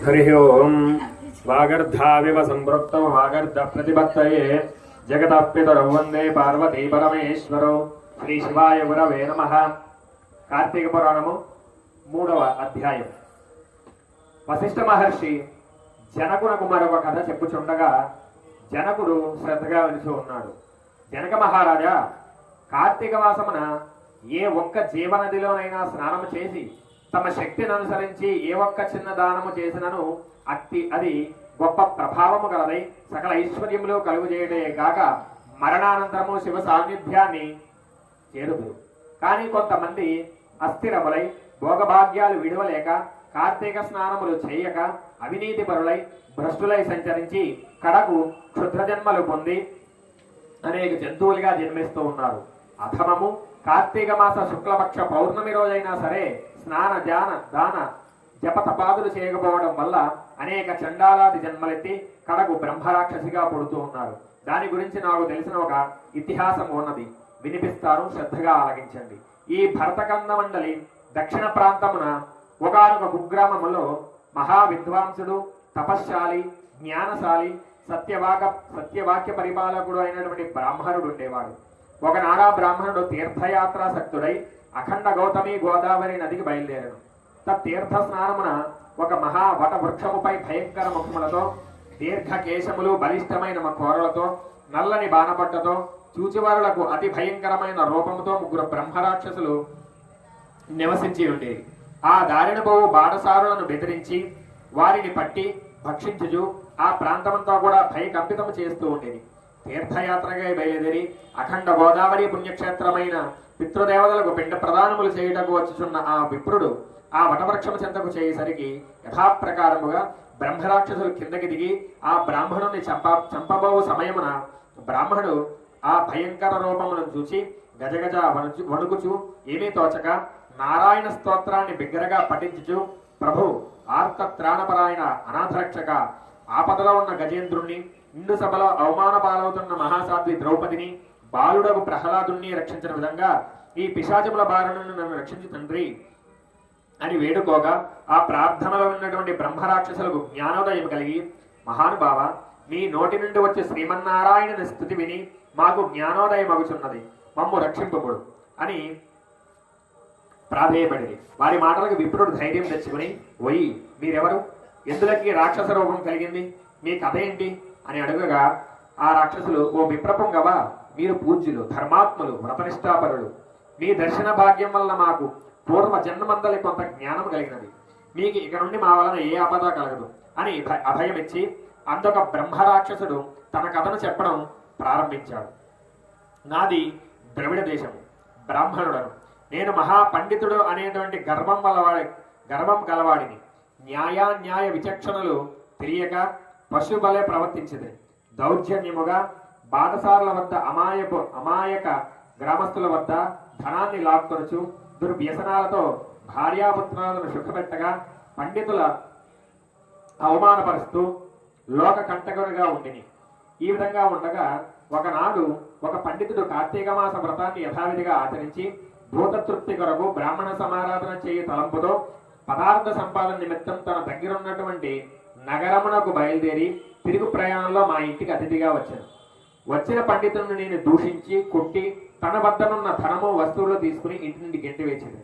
हरिः ओम् वागर्धाविव सम्पृक्तौ वागर्धप्रतिपत्तये जगदप्यतरौ वन्दे పార్వతీ పరమేశ్వరौ శ్రీ శివాయ గురవే నమ కార్తీక పురాణము మూడవ అధ్యాయం వశిష్ఠ మహర్షి జనకునకు మరొక కథ చెప్పుచుండగా జనకుడు శ్రద్ధగా వినిచి ఉన్నాడు జనక మహారాజా కార్తీక మాసమున ఏ ఒక్క జీవనదిలోనైనా స్నానము చేసి తమ శక్తిని అనుసరించి ఏ ఒక్క చిన్న దానము చేసినను అట్టి అది గొప్ప ప్రభావము గలదై సకల ఐశ్వర్యములు కలుగు చేయడే గాక మరణానంతరము శివ సాన్నిధ్యాన్ని చేరుదురు. కానీ కొంతమంది అస్థిరములై భోగభాగ్యాలు విడవలేక కార్తీక స్నానములు చేయక అవినీతి పరులై భ్రష్టులై సంచరించి కడకు క్షుద్ర జన్మలు పొంది అనేక జంతువులుగా జన్మిస్తూ ఉన్నారు. అథమము కార్తీక మాస శుక్లపక్ష పౌర్ణమి రోజైనా సరే స్నాన ధ్యాన దాన జపతపాదులు చేయకపోవడం వల్ల అనేక చండాలాది జన్మలెత్తి కడకు బ్రహ్మరాక్షసిగా పుడుతూ ఉన్నారు. దాని గురించి నాకు తెలిసిన ఒక ఇతిహాసం ఉన్నది. వినిపిస్తారు శ్రద్ధగా ఆలగించండి ఈ భరతకంద మండలి దక్షిణ ప్రాంతమున ఒకనొక కుగ్రామములో మహా విద్వాంసుడు తపశ్శాలి జ్ఞానశాలి సత్యవాక సత్యవాక్య పరిపాలకుడు అయినటువంటి బ్రాహ్మణుడు ఉండేవాడు. ఒకనాడా బ్రాహ్మణుడు తీర్థయాత్రాసక్తుడై అఖండ గౌతమి గోదావరి నదికి బయలుదేరాడు. తీర్థ స్నానమున ఒక మహా వట వృక్షముపై భయంకర ముఖములతో దీర్ఘ కేశములు బలిష్టమైన కోరలతో నల్లని బాణపట్టతో చూచివారులకు అతి భయంకరమైన రూపముతో ముగ్గురు బ్రహ్మరాక్షసులు నివసించి ఉండేవి ఆ దారిన బాణసారులను బాటసారులను బెదిరించి వారిని పట్టి భక్షించుచు ఆ ప్రాంతమంతా కూడా భయకంపితము చేస్తూ ఉండేది తీర్థయాత్రగా బయలుదేరి అఖండ గోదావరి పుణ్యక్షేత్రమైన పితృదేవతలకు పిండ ప్రదానములు చేయుటకు వచ్చుచున్న ఆ విప్రుడు ఆ వటవృక్షము చెంతకు చేయసరికి యథాప్రకారముగా బ్రహ్మరాక్షసులు కిందకి దిగి ఆ బ్రాహ్మణుని చంప చంపబోవు సమయమున బ్రాహ్మణుడు ఆ భయంకర రూపమును చూచి గజగజ వణుచు వణుకుచు ఏమీ తోచక నారాయణ స్తోత్రాన్ని బిగ్గరగా పఠించుచు ప్రభు ఆర్త త్రాణపరాయణ అనాథరక్షక ఆపదలో ఉన్న గజేంద్రుణ్ణి నిండు సభలో అవమాన పాలవుతున్న మహాసాధ్వి ద్రౌపదిని బాలుడకు ప్రహ్లాదుణ్ణి రక్షించిన విధంగా ఈ పిశాచముల బారి నుండి నన్ను రక్షించు తండ్రి అని వేడుకోగా ఆ ప్రార్థనలో ఉన్నటువంటి బ్రహ్మరాక్షసులకు జ్ఞానోదయం కలిగి మహానుభావ మీ నోటి నుండి వచ్చే శ్రీమన్నారాయణుని స్థుతి విని మాకు జ్ఞానోదయం అగుచున్నది మమ్ము రక్షింపబడు అని ప్రాధేయపడింది వారి మాటలకు విప్రుడు ధైర్యం తెచ్చుకుని పోయి మీరెవరు? ఎందులకి రాక్షస రూపం కలిగింది? మీ కథ ఏంటి? అని అడుగగా ఆ రాక్షసులు ఓ విప్రపుంగవా మీరు పూజ్యులు ధర్మాత్ములు వ్రతనిష్టాపరులు మీ దర్శన భాగ్యం వల్ల మాకు పూర్వ జన్మందలి కొంత జ్ఞానం కలిగినది. మీకు ఇక నుండి మా వలన ఏ ఆపద కలగదు అని అభయమిచ్చి అందొక బ్రహ్మరాక్షసుడు తన కథను చెప్పడం ప్రారంభించాడు. నాది ద్రవిడ దేశము బ్రాహ్మణుడను. నేను మహాపండితుడు అనేటువంటి గర్వం వలవాడి గర్వం గలవాడిని. న్యాయాన్యాయ విచక్షణలు తెలియక పశుబలే ప్రవర్తించింది. దౌర్జన్యముగా బాటసారుల వద్ద అమాయపు అమాయక గ్రామస్తుల వద్ద ధనాన్ని లాక్కొనచు దుర్వ్యసనాలతో భార్యాపుత్రాలను సుఖపెట్టగా పండితుల అవమానపరుస్తూ లోక కంటకునిగా ఉండిని. ఈ విధంగా ఉండగా ఒకనాడు ఒక పండితుడు కార్తీక మాస వ్రతాన్ని యథావిధిగా ఆచరించి భూతతృప్తి కొరకు బ్రాహ్మణ సమారాధన చేయ తలంపుతో పదార్థ సంపాదన నిమిత్తం తన దగ్గర ఉన్నటువంటి నగరమునకు బయలుదేరి తిరుగు ప్రయాణంలో మా ఇంటికి అతిథిగా వచ్చాను వచ్చిన పండితులను నేను దూషించి కొట్టి తన వద్దనున్న ధనము వస్తువులు తీసుకుని ఇంటి నుండి గెంటి వేసింది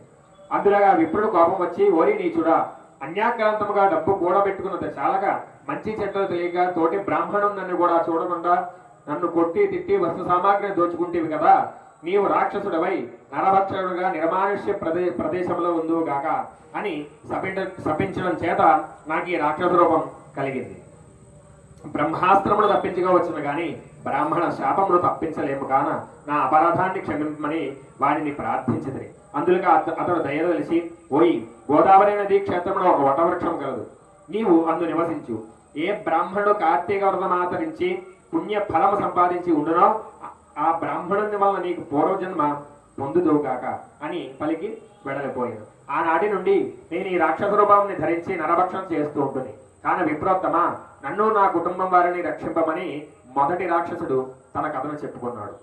అందులాగా విప్రుడు కోపం వచ్చి ఓరి నీచుడా అన్యాక్రాంతముగా డబ్బు కూడబెట్టుకున్నది చాలగా మంచి చెట్లు తెలియక తోటి బ్రాహ్మణం నన్ను కూడా చూడకుండా నన్ను కొట్టి తిట్టి వస్తు సామాగ్రిని దోచుకుంటేవి కదా నీవు రాక్షసుడవై నరభక్షకుడుగా నిర్మానుష్య ప్రదే ప్రదేశంలో ఉందువు గాక అని శపించ శపించడం చేత నాకు ఈ రాక్షస రూపం కలిగింది. బ్రహ్మాస్త్రములు తప్పించుకోవచ్చు కానీ బ్రాహ్మణ శాపములు తప్పించలేము కాన నా అపరాధాన్ని క్షమించమని వాడిని ప్రార్థించింది అందులో అత- అతడు దయ తెలిసి ఓయి గోదావరి నది క్షేత్రంలో ఒక వటవృక్షం కలదు. నీవు అందు నివసించు. ఏ బ్రాహ్మణుడు కార్తీక వ్రతమాచరించి పుణ్య ఫలము సంపాదించి ఉండునో ఆ- ఆ బ్రాహ్మణుని వల్ల నీకు పూర్వజన్మ పొందుదోగాక అని పలికి వెడలిపోయాడు. ఆనాటి నుండి నేను ఈ రాక్షస రూపాన్ని ధరించి నరభక్షం చేస్తూ ఉంటుంది. కానీ విప్రోత్తమ నన్ను నా కుటుంబం వారిని రక్షింపమని మొదటి రాక్షసుడు తన కథను చెప్పుకున్నాడు.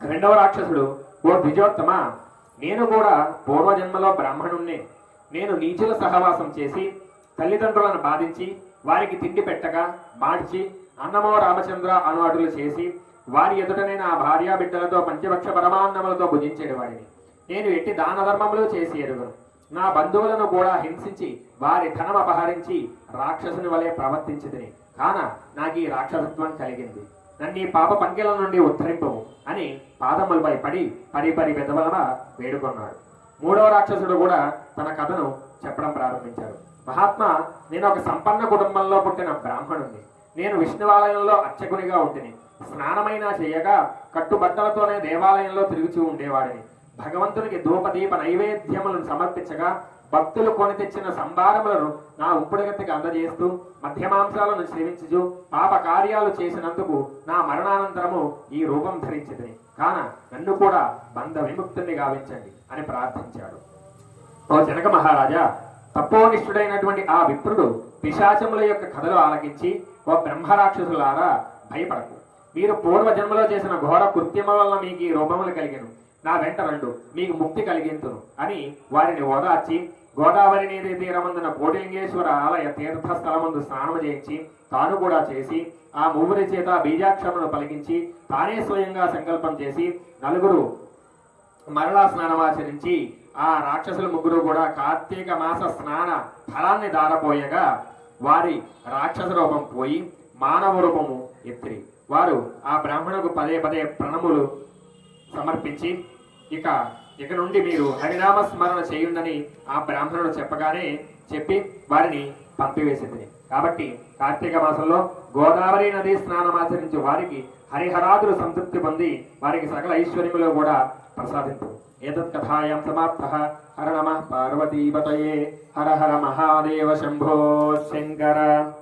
రెండవ రాక్షసుడు ఓ ద్విజోత్తమ నేను కూడా పూర్వజన్మలో బ్రాహ్మణుణ్ణి. నేను నీచుల సహవాసం చేసి తల్లిదండ్రులను బాధించి వారికి తిండి పెట్టగా మార్చి అన్నమో రామచంద్ర అనువాటులు చేసి వారి ఎదుటనే నా భార్యా బిడ్డలతో పంచభక్ష పరమాన్నములతో భుజించేడు వాడిని. నేను ఎట్టి దాన ధర్మములు చేసి ఎరుగును. నా బంధువులను కూడా హింసించి వారి ధనం అపహరించి రాక్షసుని వలె ప్రవర్తించదని కాన నాకు ఈ రాక్షసత్వం కలిగింది. నన్ను ఈ పాప పంకెల నుండి ఉద్ధరింపు అని పాదములపై పడి పరిపరి పరి పెదవలన వేడుకొన్నాడు. మూడవ రాక్షసుడు కూడా తన కథను చెప్పడం ప్రారంభించాడు. మహాత్మా నేను ఒక సంపన్న కుటుంబంలో పుట్టిన బ్రాహ్మణుణ్ణి. నేను విష్ణువాలయంలో అర్చకునిగా ఉంటిని. స్నానమైనా చేయగా కట్టుబట్టలతోనే దేవాలయంలో తిరుగుచూ ఉండేవాడిని. భగవంతునికి ధూపదీప నైవేద్యములను సమర్పించగా భక్తులు కొని తెచ్చిన సంభారములను నా ఉప్పుడుగతికి అందజేస్తూ మధ్యమాంసాలను సేవించుచు పాప కార్యాలు చేసినందుకు నా మరణానంతరము ఈ రూపం ధరించింది కాన నన్ను కూడా బంధ విముక్తుని గావించండి అని ప్రార్థించాడు. ఓ జనక మహారాజా తపోనిష్ఠుడైనటువంటి ఆ విప్రుడు పిశాచముల యొక్క కథలు ఆలకించి ఓ బ్రహ్మరాక్షసులారా భయపడకు. మీరు పూర్వజన్మలో చేసిన ఘోర కృత్యమ వల్ల మీకు ఈ రూపములు కలిగను. నా వెంట రండు మీకు ముక్తి కలిగింతును అని వారిని ఓదార్చి గోదావరి నది తీరమందున కోటిలింగేశ్వర ఆలయ తీర్థ స్థలమందు స్నానము చేయించి తాను కూడా చేసి ఆ మూవురి చేత బీజాక్షరమును పలికించి తానే స్వయంగా సంకల్పం చేసి నలుగురు మరలా స్నానమాచరించి ఆ రాక్షసుల ముగ్గురు కూడా కార్తీక మాస స్నాన ఫలాన్ని దారపోయగా వారి రాక్షస రూపం పోయి మానవ రూపము ఎత్తిరి. వారు ఆ బ్రాహ్మణకు పదే పదే ప్రణములు సమర్పించి ఇక ఇక నుండి మీరు హరినామ స్మరణ చేయుండని ఆ బ్రాహ్మణుడు చెప్పగానే చెప్పి వారిని పంపివేసింది. కాబట్టి కార్తీక మాసంలో గోదావరి నది స్నానమాచరించే వారికి హరిహరాదులు సంతృప్తి పొంది వారికి సకల ఐశ్వర్యములో కూడా ప్రసాదింపు. ఏతత్ కథాయాం సమాప్త. హర నమ. పార్వతీపతయే హర హర మహాదేవ శంభో శంకర.